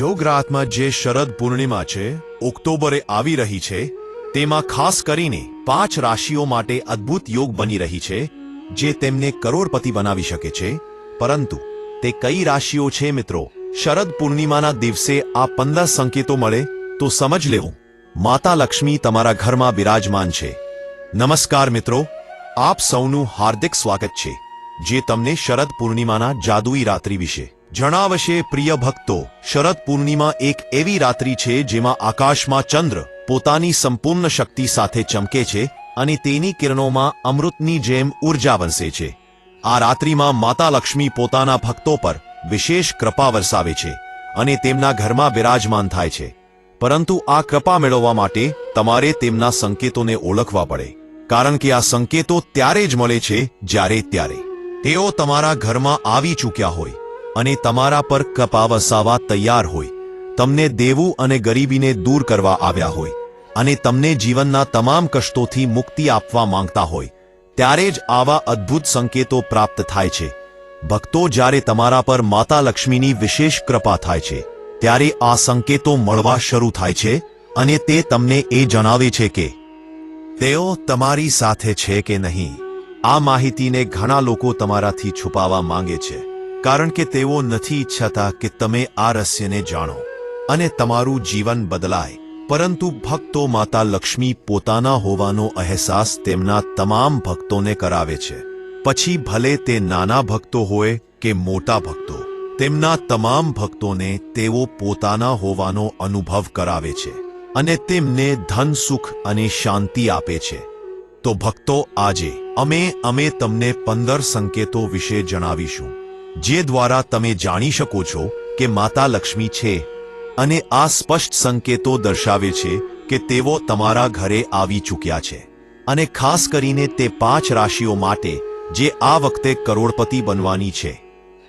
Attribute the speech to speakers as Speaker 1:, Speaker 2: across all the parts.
Speaker 1: જોગરાતમાં જે શરદ પૂર્ણિમા છે, ઓક્ટોબરે આવી રહી છે, તેમાં ખાસ કરીને પાંચ રાશિઓ માટે અદ્ભુત યોગ બની રહી છે, જે તેમને કરોડપતિ બનાવી શકે છે. પરંતુ તે કઈ રાશિઓ છે મિત્રો? શરદ પૂર્ણિમાના દિવસે આ પંદર સંકેતો મળે તો સમજ લેવું. માતા લક્ષ્મી તમારા ઘરમાં બિરાજમાન છે. નમસ્કાર મિત્રો, આપ સૌનું હાર્દિક સ્વાગત છે, જે તમને શરદ પૂર્ણિમાના જાદુઈ રાત્રિ વિશે. જણાવશે પ્રિય ભક્તો, શરદ પૂર્ણિમા એક એવી રાત્રિ છે જેમાં આકાશમાં ચંદ્ર પોતાની સંપૂર્ણ શક્તિ સાથે ચમકે છે અને તેની કિરણોમાં અમૃતની જેમ ઊર્જા વરસે છે. આ રાત્રિમાં માતા લક્ષ્મી પોતાના ભક્તો પર વિશેષ કૃપા વરસાવે છે અને તેમના ઘરમાં બિરાજમાન થાય છે. પરંતુ આ કૃપા મેળવવા માટે તમારે તેમના સંકેતોને ઓળખવા પડે, કારણ કે આ સંકેતો ત્યારે જ મળે છે જ્યારે ત્યારે. તેઓ તમારા ઘરમાં આવી ચૂક્યા હોય. અને તમારા પર કપા વસાવા તૈયાર હોય. તમને દેવું અને ગરીબીને દૂર કરવા આવ્યા હોય. અને તમને જીવનના તમામ કષ્ટોથી મુક્તિ આપવા માંગતા હોય. ત્યારે જ આવા અદ્ભુત સંકેતો પ્રાપ્ત થાય છે. ભક્તો જ્યારે તમારા પર માતા લક્ષ્મીની વિશેષ કૃપા થાય છે, ત્યારે આ સંકેતો મળવા શરૂ થાય છે અને તે તમને એ જણાવે છે કે, તેઓ તમારી સાથે છે કે નહીં? આ માહિતીને ઘણા લોકો તમારાથી છુપાવવા માંગે છે. કારણ કે તેઓ નથી ઈચ્છતા કે તમે આ રહસ્યને જાણો અને તમારું જીવન બદલાય, પરંતુ ભક્તો માતા લક્ષ્મી પોતાના હોવાનો અહેસાસ તેમના તમામ ભક્તોને કરાવે છે. પછી ભલે તે નાના ભક્તો હોય કે મોટા ભક્તો, તેમના તમામ ભક્તોને તેઓ પોતાના હોવાનો અનુભવ કરાવે છે અને તેમને ધન, સુખ અને શાંતિ આપે છે. તો ભક્તો, આજે અમે અમે તમને પંદર સંકેતો વિશે જણાવીશું. જે દ્વારા તમે જાણી શકો છો કે માતા લક્ષ્મી છે અને આ સ્પષ્ટ સંકેતો દર્શાવે છે કે તેઓ તમારા ઘરે આવી ચૂક્યા છે. અને ખાસ કરીને તે પાંચ રાશિઓ માટે જે આ વખતે કરોડપતિ બનવાની છે.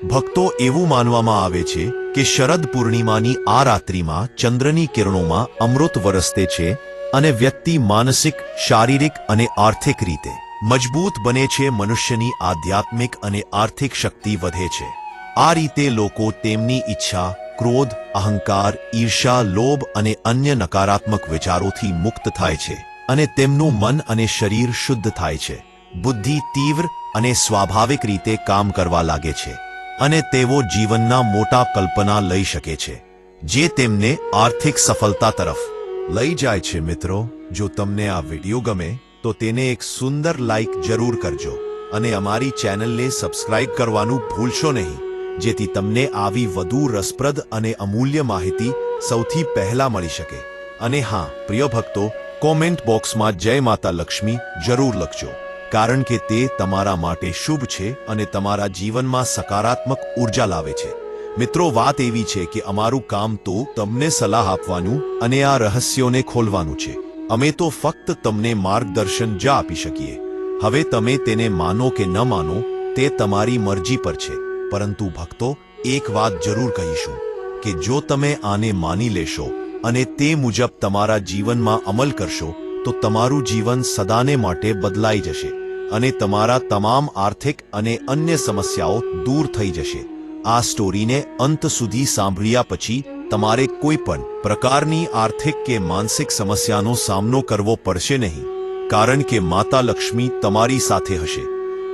Speaker 1: ભક્તો એવું માનવામાં આવે છે કે શરદ પૂર્ણિમાની આ રાત્રિમાં ચંદ્રની કિરણોમાં અમૃત વરસતે છે અને વ્યક્તિ માનસિક, શારીરિક અને આર્થિક રીતે મજબૂત બને છે મનુષ્યની આધ્યાત્મિક અને આર્થિક શક્તિ વધે છે. આ રીતે લોકો તેમની ઈચ્છા, ક્રોધ, અહંકાર ઈર્ષા લોભ અને અન્ય નકારાત્મક વિચારોથી મુક્ત થાય છે અને તેમનું મન અને શરીર શુદ્ધ થાય છે. બુદ્ધિ તીવ્ર અને સ્વાભાવિક રીતે કામ કરવા લાગે છે અને તેઓ જીવનના મોટા કલ્પના લઈ શકે છે, જે તેમને આર્થિક સફળતા તરફ લઈ જાય છે. મિત્રો, જો તમને આ વીડિયો ગમે તો તેને એક સુંદર લાઇક જરૂર કરજો અને અમારી ચેનલને સબસ્ક્રાઇબ કરવાનું ભૂલશો નહીં, જેથી તમને આવી વધુ રસપ્રદ અને અમૂલ્ય માહિતી સૌથી પહેલા મળી શકે. અને હા, પ્રિય ભક્તો કોમેન્ટ બોક્સમાં જય માતા લક્ષ્મી જરૂર લખજો, કારણ કે તે તમારા માટે શુભ છે અને તમારા જીવનમાં સકારાત્મક ઊર્જા લાવે છે. મિત્રો, વાત એવી છે કે અમારું કામ તો તમને સલાહ આપવાનું અને આ રહસ્યોને ખોલવાનું છે. અમે તો ફક્ત તમને માર્ગદર્શન જ આપી શકીએ. હવે તમે તેને માનો કે ન માનો, તે તમારી મરજી પર છે. પરંતુ ભક્તો, એક વાત જરૂર કહીશું, કે જો તમે આને માની લેશો અને તે મુજબ તમારા જીવનમાં અમલ કરશો, તો તમારું જીવન સદાને માટે બદલાઈ જશે અને તમારા તમામ આર્થિક અને અન્ય સમસ્યાઓ દૂર થઈ જશે. આ સ્ટોરીને અંત સુધી સાંભળ્યા પછી તમારે કોઈ પણ પ્રકારની આર્થિક કે માનસિક સમસ્યાનો સામનો કરવો પડશે નહીં, કારણ કે માતા લક્ષ્મી તમારી સાથે હશે.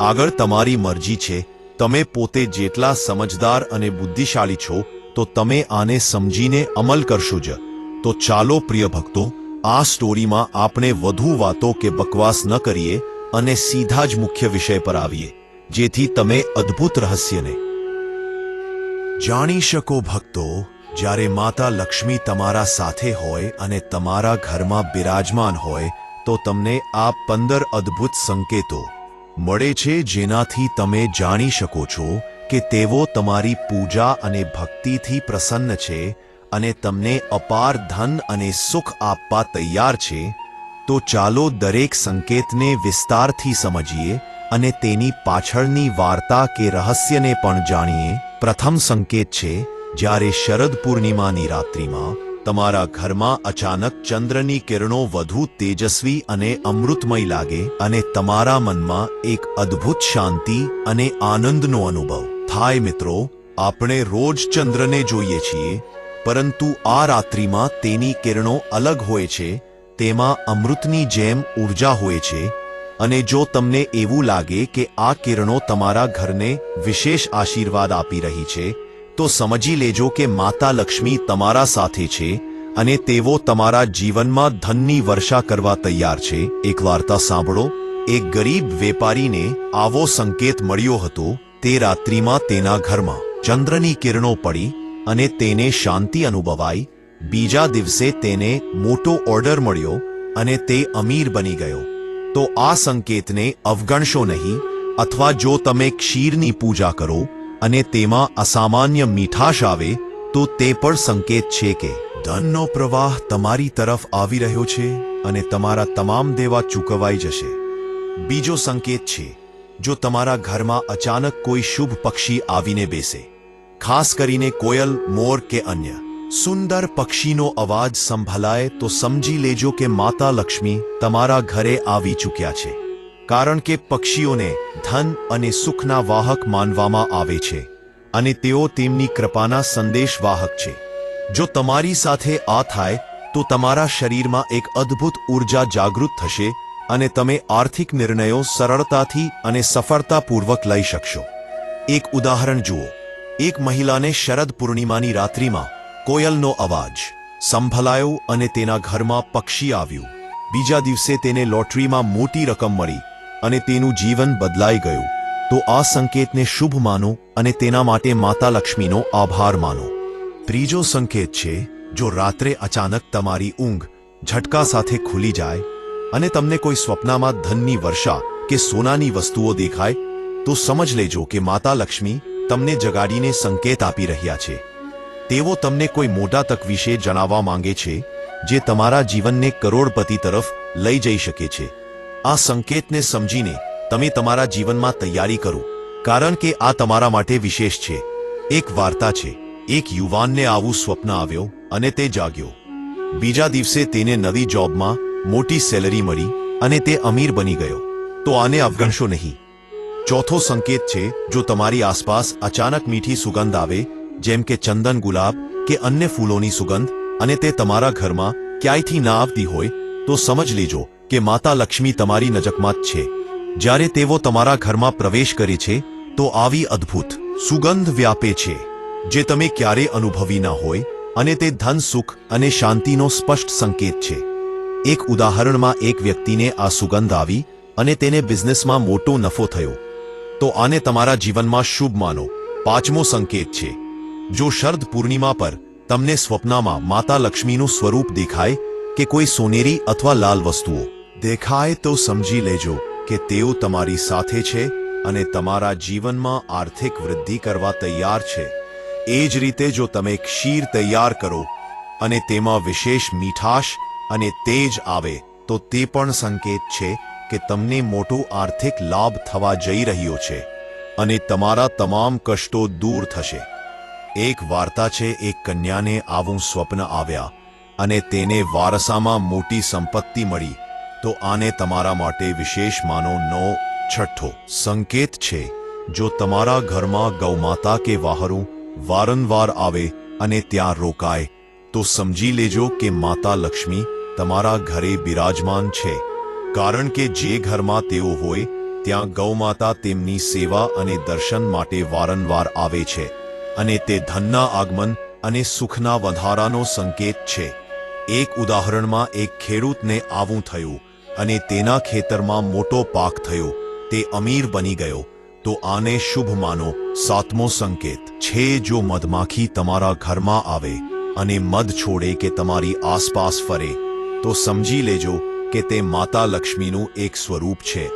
Speaker 1: આગળ તમારી મરજી છે, તમે પોતે જેટલા સમજદાર અને બુદ્ધિશાળી છો, તો તમે આને સમજીને અમલ કરશો જ. તો ચાલો પ્રિય ભક્તો, આ સ્ટોરીમાં આપણે વધુ વાતો કે બકવાસ ન કરીએ અને સીધા જ મુખ્ય વિષય પર આવીએ, જેથી તમે અદ્ભુત રહસ્યને જાણી શકો ભક્તો. જ્યારે માતા લક્ષ્મી તમારા સાથે હોય અને તમારા ઘરમાં બિરાજમાન હોય, તો તમને આ પંદર અદ્ભુત સંકેતો મળે છે જેનાથી તમે જાણી શકો છો કે તેઓ તમારી પૂજા અને ભક્તિથી પ્રસન્ન છે અને તમને અપાર ધન અને સુખ આપવા તૈયાર છે, તો ચાલો દરેક સંકેતને વિસ્તારથી સમજીએ અને તેની પાછળની વાર્તા કે રહસ્યને પણ જાણીએ. પ્રથમ સંકેત છે જ્યારે શરદ પૂર્ણિમાની રાત્રિમાં તમારા ઘરમાં અચાનક ચંદ્રની કિરણો વધુ તેજસ્વી અને અમૃતમય લાગે અને તમારા મનમાં એક અદ્ભુત શાંતિ અને આનંદનો અનુભવ. થાય મિત્રો, આપણે રોજ ચંદ્રને જોઈએ છીએ, પરંતુ આ રાત્રિમાં તેની કિરણો અલગ હોય છે, તેમાં અમૃતની જેમ ઊર્જા હોય છે, અને જો તમને એવું લાગે કે આ કિરણો તમારા ઘરને વિશેષ આશીર્વાદ આપી રહી છે તો સમજી લેજો કે માતા લક્ષ્મી તમારા સાથે છે અને તેઓ તમારા જીવનમાં ધનની વર્ષા કરવા તૈયાર છે. એક વાર્તા સાંભળો. એક ગરીબ વેપારીને આવો સંકેત મળ્યો હતો. તે રાત્રિમાં તેના ઘરમાં ચંદ્રની કિરણો પડી અને તેને શાંતિ અનુભવાઈ. બીજા દિવસે તેને મોટો ઓર્ડર મળ્યો અને તે અમીર બની ગયો. તો આ સંકેતને અવગણશો નહીં અથવા જો તમે ક્ષીરની પૂજા કરો અને તેમાં અસામાન્ય મીઠાશ આવે, તો તે પણ સંકેત છે કે ધનનો પ્રવાહ તમારી તરફ આવી રહ્યો છે અને તમારા તમામ દેવા ચૂકવાઈ જશે. બીજો સંકેત છે, જો તમારા ઘરમાં અચાનક કોઈ શુભ પક્ષી આવીને બેસે, ખાસ કરીને કોયલ, મોર કે અન્ય. સુંદર પક્ષીનો અવાજ સંભળાય તો સમજી લેજો કે માતા લક્ષ્મી તમારા ઘરે આવી ચૂક્યા છે. કારણ કે પક્ષીઓને ધન અને સુખના વાહક માનવામાં આવે છે, અને તેઓ તેમની કૃપાના સંદેશવાહક છે. જો તમારી સાથે આ થાય, તો તમારા શરીરમાં એક અદ્ભુત ઊર્જા જાગૃત થશે, અને તમે આર્થિક નિર્ણયો સરળતાથી અને સફળતાપૂર્વક લઈ શકશો. એક ઉદાહરણ જુઓ. એક મહિલાને શરદ પૂર્ણિમાની રાત્રિમાં કોયલનો અવાજ સંભળાયો અને તેના ઘરમાં પક્ષી આવ્યું. બીજા દિવસે તેને લોટરીમાં મોટી રકમ મળી અને તેનું જીવન બદલાઈ ગયું. તો આ સંકેતને શુભ માનો અને તેના માટે માતા લક્ષ્મીનો આભાર માનો. ત્રીજો સંકેત છે, જો રાત્રે અચાનક તમારી ઊંઘ ઝટકા સાથે ખુલી જાય અને તમને કોઈ સ્વપ્નમાં ધનની વર્ષા કે સોનાની વસ્તુઓ દેખાય, તો સમજ લેજો કે માતા લક્ષ્મી તમને જગાડીને સંકેત આપી રહ્યા છે. તેઓ તમને કોઈ મોટા તક વિશે જણાવવા માંગે છે, જે તમારા જીવનને કરોડપતિ તરફ લઈ જઈ શકે છે. આ સંકેતને સમજીને તમે તમારા જીવનમાં તૈયારી કરો, કારણ કે આ તમારા માટે વિશેષ છે. એક વાર્તા છે. એક યુવાનને આવું સ્વપ્ન આવ્યો અને તે જાગ્યો. બીજા દિવસે તેને નવી જોબમાં મોટી સેલરી મળી અને તે અમીર બની ગયો. તો આને અવગણશો નહીં. ચોથો સંકેત છે, જો તમારી આસપાસ અચાનક મીઠી સુગંધ આવે, જેમ કે ચંદન ગુલાબ કે અન્ય ફૂલોની સુગંધ અને તે તમારા ઘરમાં ક્યાંયથી ના આવતી હોય, તો સમજ લેજો કે માતા લક્ષ્મી તમારી નજકમાં જ છે. જ્યારે તેઓ તમારા ઘરમાં પ્રવેશ કરે છે, તો આવી અદ્ભુત સુગંધ વ્યાપે છે, જે તમે ક્યારે અનુભવી ના હોય, અને તે ધન, સુખ અને શાંતિનો સ્પષ્ટ સંકેત છે. એક ઉદાહરણમાં એક વ્યક્તિને આ સુગંધ આવી, અને તેને બિઝનેસમાં મોટો નફો થયો. તો આને તમારા જીવનમાં શુભ માનો, પાંચમો સંકેત છે. જો શરદ પૂર્ણિમા પર તમને સ્વપ્નમાં માતા લક્ષ્મીનું સ્વરૂપ દેખાય, કે કોઈ સોનેરી અથવા લાલ વસ્તુઓ દેખાય તો સમજી લેજો કે તેઓ તમારી સાથે છે અને તમારા જીવનમાં આર્થિક વૃદ્ધિ કરવા તૈયાર છે. એ જ રીતે જો તમે ક્ષીર તૈયાર કરો અને તેમાં વિશેષ મીઠાશ અને તેજ આવે, તો તે પણ સંકેત છે કે તમને મોટો આર્થિક લાભ થવા જઈ રહ્યો છે અને તમારા તમામ કષ્ટો દૂર થશે. એક વાર્તા છે, એક કન્યાને આવું સ્વપ્ન આવ્યા અને તેને વારસામાં મોટી સંપત્તિ મળી. તો આને તમારા માટે વિશેષ માનો નો છઠ્ઠો. સંકેત છે, જો તમારા ઘરમાં ગૌમાતા કે વાહરું વારંવાર આવે અને ત્યાં રોકાય, તો સમજી લેજો કે માતા લક્ષ્મી તમારા ઘરે બિરાજમાન છે. કારણ કે જે ઘરમાં તેઓ હોય, ત્યાં ગૌમાતા તેમની સેવા અને દર્શન માટે વારંવાર આવે છે. અને તે ધનના આગમન અને સુખના વધારાનો સંકેત છે. એક ઉદાહરણમાં એક ખેડૂતને આવું થયું. અને તેના ખેતરમાં મોટો પાક થયો. તે અમીર બની ગયો. તો આને શુભ માનો. સાતમો સંકેત. છે, જો મધમાખી તમારા ઘરમાં આવે અને મધ છોડે કે તમારી આસપાસ ફરે, તો સમજી લેજો કે તે માતા લક્ષ્મીનું એક સ્વરૂપ છે.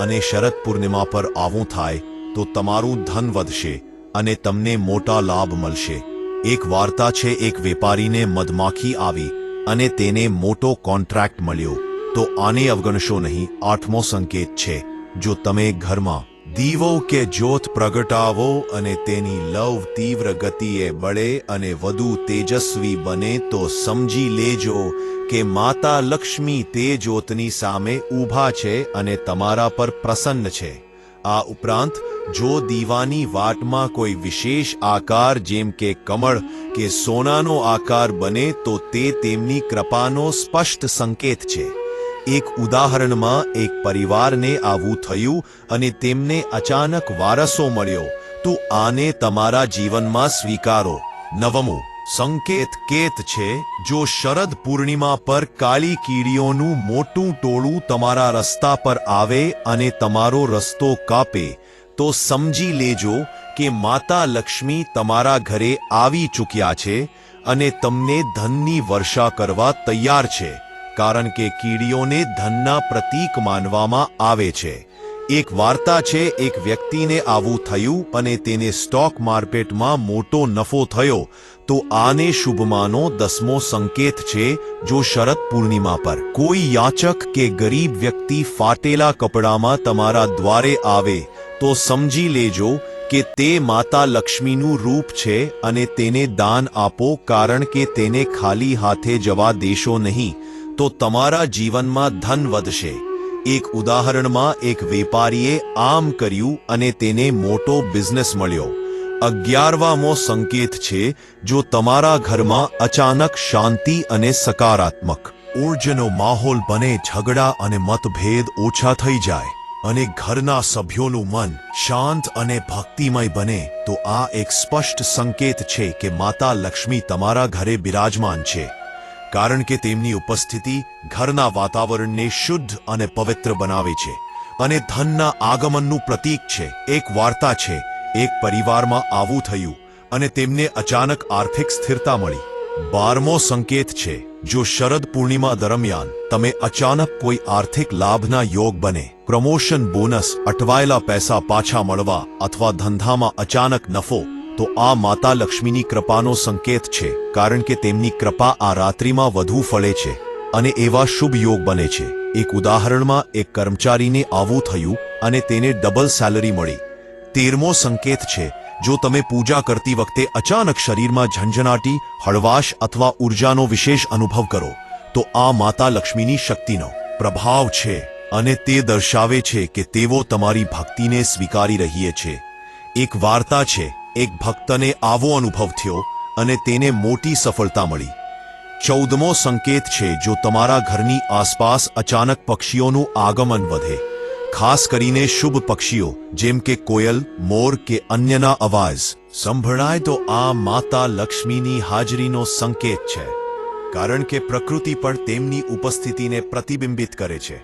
Speaker 1: અને શરદ પૂર્ણિમા પર આવું થાય, તો તમારું ધન વધશે અને તમને મોટા લાભ મળશે. એક વાર્તા છે, એક વેપારીને મધમાખી આવી અને તેને મોટો કોન્ટ્રાક્ટ મળ્યો. તો આને અવગણશો નહીં, આઠમો સંકેત છે, જો તમે ઘરમાં દીવો કે જ્યોત પ્રગટાવો અને તેની લવ તીવ્ર ગતિએ બળે અને વધુ તેજસ્વી બને તો સમજી લેજો કે માતા લક્ષ્મી તે જ્યોતની સામે ઊભા છે અને તમારા પર પ્રસન્ન છે. આ ઉપરાંત, જો દીવાની વાટમાં કોઈ વિશેષ આકાર જેમ કે કમળ કે સોનાનો આકાર બને તો તે તેમની કૃપાનો સ્પષ્ટ સંકેત છે. એક ઉદાહરણમાં એક પરિવારને આવું થયું અને તેમને અચાનક વારસો મળ્યો. તો આને તમારા જીવનમાં સ્વીકારો. નવમું, સંકેત કેત છે, જો શરદ પૂર્ણિમા પર કાળી કીડીઓનું મોટું ટોળું તમારા રસ્તા પર આવે અને તમારો રસ્તો કાપે, તો સમજી લેજો કે માતા લક્ષ્મી તમારા ઘરે આવી ચૂક્યા છે અને તમને ધનની વર્ષા કરવા તૈયાર છે. કારણ કે કીડીઓને ધનના પ્રતીક માનવામાં આવે છે. એક વાર્તા છે, એક વ્યક્તિને આવું થયું અને તેને સ્ટોક માર્કેટમાં મોટો નફો થયો, તો આને શુભમાનો દસમો સંકેત છે, જો શરદ પૂર્ણિમા પર. કોઈ યાચક કે ગરીબ વ્યક્તિ ફાટેલા કપડામાં તમારા દ્વારે આવે, તો સમજી લેજો કે તે માતા લક્ષ્મીનું રૂપ છે અને તેને દાન આપો, કારણ કે તેને ખાલી હાથે જવા દેશો નહીં. તો તમારા જીવનમાં ધન વધશે. એક ઉદાહરણમાં, એક વેપારીએ આમ કર્યું અને તેને મોટો બિઝનેસ મળ્યો. અગિયારવામો સંકેત છે, જો તમારા ઘરમાં અચાનક શાંતિ અને સકારાત્મક ઊર્જાનો માહોલ બને, ઝઘડા અને મતભેદ ઓછા થઈ જાય અને ઘરના સભ્યોનું મન શાંત અને ભક્તિમય બને, તો આ એક સ્પષ્ટ સંકેત છે કે માતા લક્ષ્મી તમારા ઘરે બિરાજમાન છે. કારણ કે તેમની ઉપસ્થિતિ ઘરના વાતાવરણને શુદ્ધ અને પવિત્ર બનાવે છે અને ધનના આગમનનું પ્રતીક છે, એક વાર્તા છે, એક પરિવારમાં આવું થયું અને તેમને અચાનક આર્થિક સ્થિરતા મળી. બારમો સંકેત છે, જો શરદ પૂર્ણિમા દરમિયાન તમે અચાનક કોઈ આર્થિક લાભના યોગ બને, પ્રમોશન બોનસ, અટવાયેલા પૈસા પાછા મળવા અથવા ધંધામાં અચાનક નફો તો આ માતા લક્ષ્મીની કૃપાનો સંકેત છે, કારણ કે તેમની કૃપા આ રાત્રિમાં વધુ ફળે છે અને એવા શુભ યોગ બને છે. એક ઉદાહરણમાં, એક કર્મચારીને આવું થયું અને તેને ડબલ સેલરી મળી. તેરમો સંકેત છે, જો તમે પૂજા કરતી વખતે અચાનક શરીરમાં ઝંઝનાટી, હળવાશ અથવા ઉર્જાનો વિશેષ અનુભવ કરો, તો આ માતા લક્ષ્મીની શક્તિનો પ્રભાવ છે અને તે દર્શાવે છે કે તેઓ તમારી ભક્તિને સ્વીકારી રહીએ છે. એક વાર્તા છે એક ભક્તને આવો અનુભવ થયો અને તેને મોટી સફળતા મળી. ચૌદમો સંકેત છે, જો તમારા ઘરની આસપાસ અચાનક પક્ષીઓનું આગમન વધે. ખાસ કરીને શુભ પક્ષીઓ, જેમ કે કોયલ, મોર કે અન્યના અવાજ. સંભળાય તો આ માતા લક્ષ્મીની હાજરીનો સંકેત છે. કારણ કે પ્રકૃતિ પણ તેમની ઉપસ્થિતિને પ્રતિબિંબિત કરે છે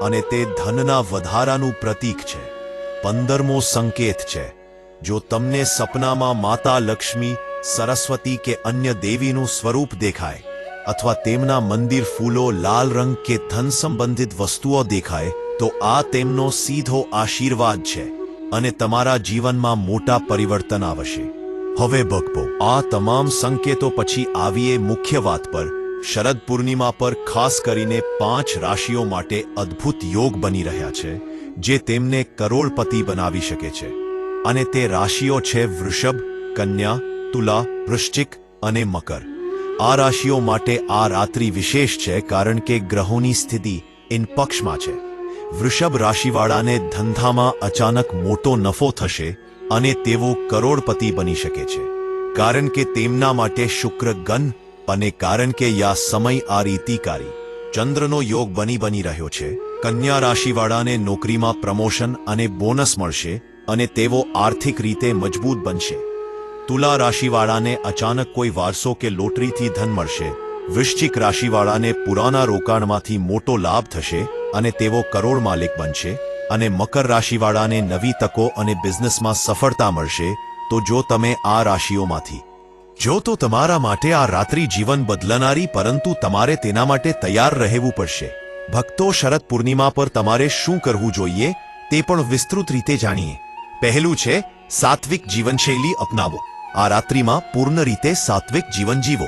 Speaker 1: અને તે ધનના વધારાનું પ્રતીક છે. પંદરમો સંકેત છે જો તમને સપનામાં માતા લક્ષ્મી, સરસ્વતી કે અન્ય દેવીનું સ્વરૂપ દેખાય, અથવા તેમના મંદિર ફૂલો લાલ રંગ કે ધન સંબંધિત વસ્તુઓ દેખાય, તો આ તેમનો સીધો આશીર્વાદ છે અને તમારા જીવનમાં મોટા પરિવર્તન આવશે. હવે ભક્તો, આ તમામ સંકેતો પછી આવીએ મુખ્ય વાત પર. શરદ પૂર્ણિમા પર ખાસ કરીને પાંચ રાશિઓ માટે અદ્ભુત યોગ બની રહ્યા છે, જે તેમને કરોડપતિ બનાવી શકે છે. અને તે રાશિઓ છે વૃષભ, કન્યા, તુલા, વૃશ્ચિક અને મકર. આ રાશિઓ માટે આ રાત્રિ વિશેષ છે કારણ કે ગ્રહોની સ્થિતિ ઇન પક્ષમાં છે. વૃષભ રાશિવાળાને ધંધામાં અચાનક મોટો નફો થશે અને તેઓ કરોડપતિ બની શકે છે. કારણ કે તેમના માટે શુક્ર ગન અને કારણ કે યા સમય આ રીતિકારી. ચંદ્રનો યોગ બની બની રહ્યો છે. કન્યા રાશિવાળાને નોકરીમાં પ્રમોશન અને બોનસ મળશે અને તેઓ આર્થિક રીતે મજબૂત બનશે. તુલા રાશિવાળાને અચાનક કોઈ વારસો કે લોટરીથી ધન મળશે. વૃશ્ચિક રાશિવાળાને પુરાના રોકાણમાંથી મોટો લાભ થશે અને તેઓ કરોડ માલિક બનશે અને મકર રાશિવાળાને નવી તકો અને બિઝનેસમાં સફળતા મળશે, તો જો તમે આ રાશિઓમાંથી જો તો તમારા માટે આ રાત્રિ જીવન બદલનારી પરંતુ તમારે તેના માટે તૈયાર રહેવું પડશે. ભક્તો શરદ પૂર્ણિમા પર તમારે શું કરવું જોઈએ, તે પણ વિસ્તૃત રીતે જાણીએ. પહેલું છે, સાત્વિક જીવનશૈલી અપનાવો. આ રાત્રિમાં પૂર્ણ રીતે સાત્વિક જીવન જીવો.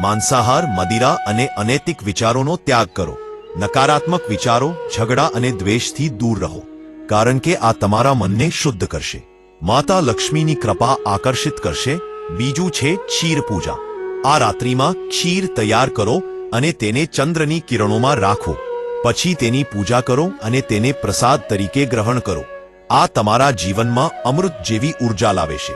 Speaker 1: માંસાહાર, મદિરા અને અનૈતિક વિચારોનો ત્યાગ કરો. નકારાત્મક વિચારો, ઝઘડા અને દ્વેષથી દૂર રહો. કારણ કે આ તમારા મનને શુદ્ધ કરશે. માતા લક્ષ્મીની કૃપા આકર્ષિત કરશે. બીજું છે, ક્ષીર પૂજા. આ રાત્રિમાં ક્ષીર તૈયાર કરો અને તેને ચંદ્રની કિરણોમાં રાખો. પછી તેની પૂજા કરો અને તેને પ્રસાદ તરીકે ગ્રહણ કરો. આ તમારા જીવનમાં અમૃત જેવી ઊર્જા લાવે છે.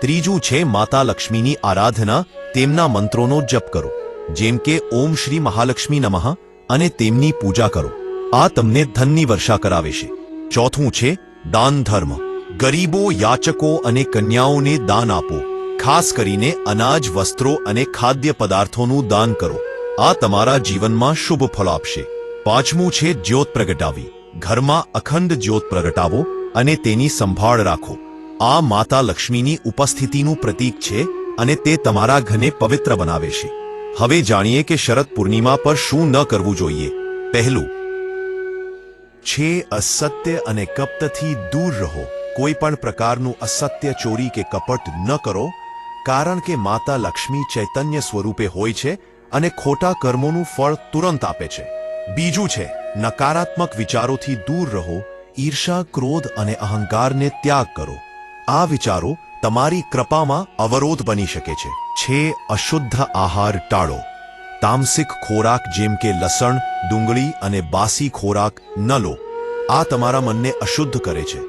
Speaker 1: ત્રીજું છે માતા લક્ષ્મીની આરાધના, તેમના મંત્રોનો જપ કરો. જેમ કે, ઓમ શ્રી મહાલક્ષ્મી નમઃ અને તેમની પૂજા કરો. આ તમને ધનની વર્ષા કરાવે છે. ચોથું છે, દાન ધર્મ. ગરીબો, યાચકો અને કન્યાઓને દાન આપો. ખાસ કરીને અનાજ, વસ્ત્રો અને ખાદ્ય પદાર્થોનું દાન કરો. આ તમારા જીવનમાં શુભ ફળ આપશે. પાંચમું છે જ્યોત પ્રગટાવી. ઘરમાં અખંડ જ્યોત પ્રગટાવો. અને તેની સંભાળ રાખો. આ માતા લક્ષ્મીની ઉપસ્થિતિનું પ્રતીક છે અને તે તમારા ઘને પવિત્ર બનાવે છે. હવે જાણીએ કે શરદ પૂર્ણિમા પર શું ન કરવું જોઈએ. પહેલું, છે અસત્ય અને કપટથી દૂર રહો. કોઈ પણ પ્રકારનું અસત્ય ચોરી કે કપટ ન કરો, કારણ કે માતા લક્ષ્મી ચૈતન્ય સ્વરૂપે હોય છે અને ખોટા કર્મોનું ફળ તુરંત આપે છે. બીજું છે, નકારાત્મક વિચારોથી દૂર રહો ઈર્ષા, ક્રોધ અને અહંકારને ત્યાગ કરો. આ વિચારો તમારી કૃપામાં અવરોધ બની શકે છે. છે અશુદ્ધ આહાર ટાળો. તામસિક ખોરાક જેમ કે લસણ, ડુંગળી અને બાસી ખોરાક ન લો. આ તમારા મનને અશુદ્ધ કરે છે.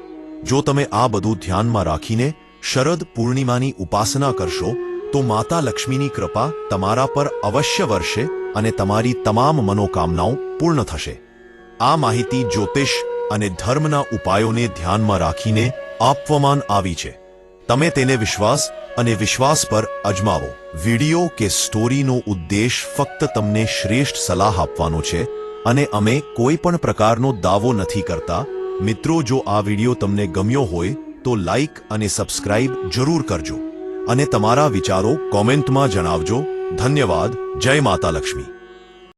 Speaker 1: જો તમે આ બધું ધ્યાનમાં રાખીને શરદ પૂર્ણિમાની ઉપાસના કરશો, તો માતા લક્ષ્મીની કૃપા તમારા પર અવશ્ય વર્ષે અને તમારી તમામ મનોકામનાઓ પૂર્ણ થશે. આ માહિતી જ્યોતિષ અને ધર્મના ઉપાયોને ધ્યાનમાં રાખીને આપવામાં આવી છે. તમે તેને વિશ્વાસ અને વિશ્વાસ પર અજમાવો. વીડિયો કે સ્ટોરીનો ઉદ્દેશ ફક્ત તમને શ્રેષ્ઠ સલાહ આપવાનો છે અને અમે કોઈ પણ પ્રકારનો દાવો નથી કરતા. મિત્રો, જો આ વીડિયો તમને ગમ્યો હોય, તો લાઈક અને સબસ્ક્રાઇબ જરૂર કરજો. અને તમારા વિચારો કોમેન્ટમાં જણાવજો. ધન્યવાદ. જય માતા લક્ષ્મી.